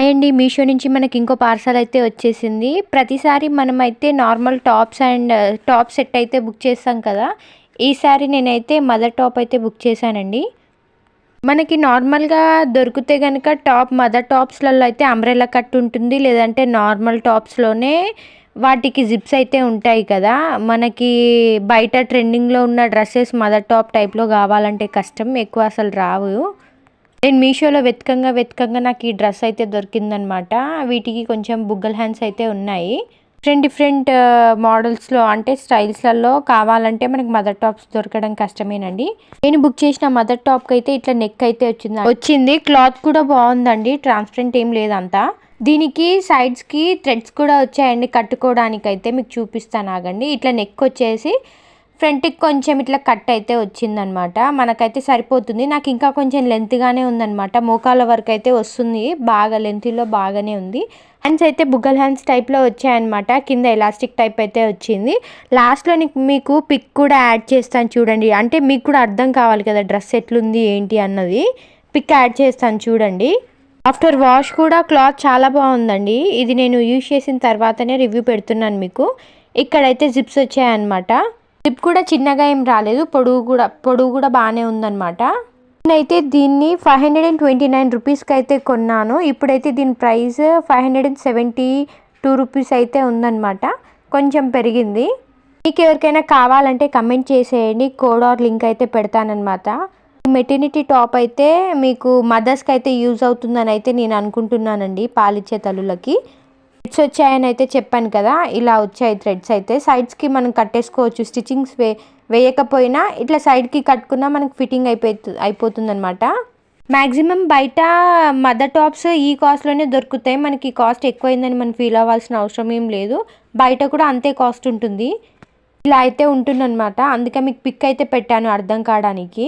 Hi అండి మీషో నుంచి మనకి ఇంకో పార్సల్ అయితే వచ్చేసింది. ప్రతిసారి మనమైతే normal tops and top set అయితే బుక్ చేస్తాం కదా. ఈసారి నేనైతే మదర్ టాప్ అయితే బుక్ చేశానండి. మనకి నార్మల్గా దొరికితే కనుక టాప్ మదర్ టాప్స్లలో అయితే అంబ్రెల్లా కట్ ఉంటుంది. లేదంటే నార్మల్ టాప్స్లోనే వాటికి జిప్స్ అయితే ఉంటాయి కదా. మనకి బయట ట్రెండింగ్లో ఉన్న డ్రెస్సెస్ మదర్ టాప్ టైప్లో కావాలంటే కష్టం. ఎక్కువ అసలు రావు. నేను మీషోలో వెతకంగా వెతకంగా నాకు ఈ డ్రెస్ అయితే దొరికిందనమాట. వీటికి కొంచెం బుగ్గల్ హ్యాండ్స్ అయితే ఉన్నాయి. డిఫరెంట్ డిఫరెంట్ మోడల్స్లో అంటే స్టైల్స్లలో కావాలంటే మనకి మదర్ టాప్స్ దొరకడం కష్టమేనండి. నేను బుక్ చేసిన మదర్ టాప్కి అయితే ఇట్లా నెక్ అయితే వచ్చింది వచ్చింది. క్లాత్ కూడా బాగుందండి. ట్రాన్స్పరెంట్ ఏం లేదంతా. దీనికి సైడ్స్కి థ్రెడ్స్ కూడా వచ్చాయండి కట్టుకోవడానికి అయితే మీకు చూపిస్తాను ఆగండి. ఇట్లా నెక్ వచ్చేసి ఫ్రంట్కి కొంచెం ఇట్లా కట్ అయితే వచ్చిందనమాట. మనకైతే సరిపోతుంది. నాకు ఇంకా కొంచెం లెంత్గానే ఉందనమాట. మోకాల వరకు అయితే వస్తుంది. బాగా లెంత్లో బాగానే ఉంది. హ్యాండ్స్ అయితే బుగ్గల్ హ్యాండ్స్ టైప్లో వచ్చాయన్నమాట కింద ఎలాస్టిక్ టైప్ అయితే వచ్చింది. లాస్ట్లో మీకు పిక్ కూడా యాడ్ చేస్తాను చూడండి. అంటే మీకు కూడా అర్థం కావాలి కదా డ్రెస్ ఎట్లుంది ఏంటి అన్నది. పిక్ యాడ్ చేస్తాను చూడండి. ఆఫ్టర్ వాష్ కూడా క్లాత్ చాలా బాగుందండి. ఇది నేను యూజ్ చేసిన తర్వాతనే రివ్యూ పెడుతున్నాను మీకు. ఇక్కడైతే జిప్స్ వచ్చాయన్నమాట జిప్ కూడా చిన్నగా ఏం రాలేదు. పొడుగు కూడా పొడుగు కూడా బాగానే ఉందన్నమాట. నేనైతే దీన్ని five hundred and twenty nine రూపీస్కి అయితే కొన్నాను. ఇప్పుడైతే దీని price five hundred and seventy two rupees అయితే ఉందన్నమాట. కొంచెం పెరిగింది. మీకు ఎవరికైనా కావాలంటే కమెంట్ చేసేయండి. కోడ్ ఆర్ లింక్ అయితే పెడతానమాట మెటర్నిటీ టాప్ అయితే మీకు మదర్స్కి అయితే యూజ్ అవుతుందని అయితే నేను అనుకుంటున్నానండి. పాలిచ్చే తల్లులకి. థ్రెడ్స్ వచ్చాయని అయితే చెప్పాను కదా ఇలా వచ్చాయి థ్రెడ్స్ అయితే. సైడ్స్కి మనం కట్టేసుకోవచ్చు స్టిచ్చింగ్స్ వే వేయకపోయినా ఇట్లా సైడ్కి కట్టుకున్నా మనకు ఫిట్టింగ్ అయిపోతు అయిపోతుంది అనమాట మ్యాక్సిమం బయట మదర్ టాప్స్ ఈ కాస్ట్లోనే దొరుకుతాయి. మనకి కాస్ట్ ఎక్కువైందని మనం ఫీల్ అవ్వాల్సిన అవసరం ఏం లేదు. బయట కూడా అంతే కాస్ట్ ఉంటుంది. ఇలా అయితే ఉంటుందన్నమాట. అందుకే మీకు పిక్ అయితే పెట్టాను అర్థం కావడానికి.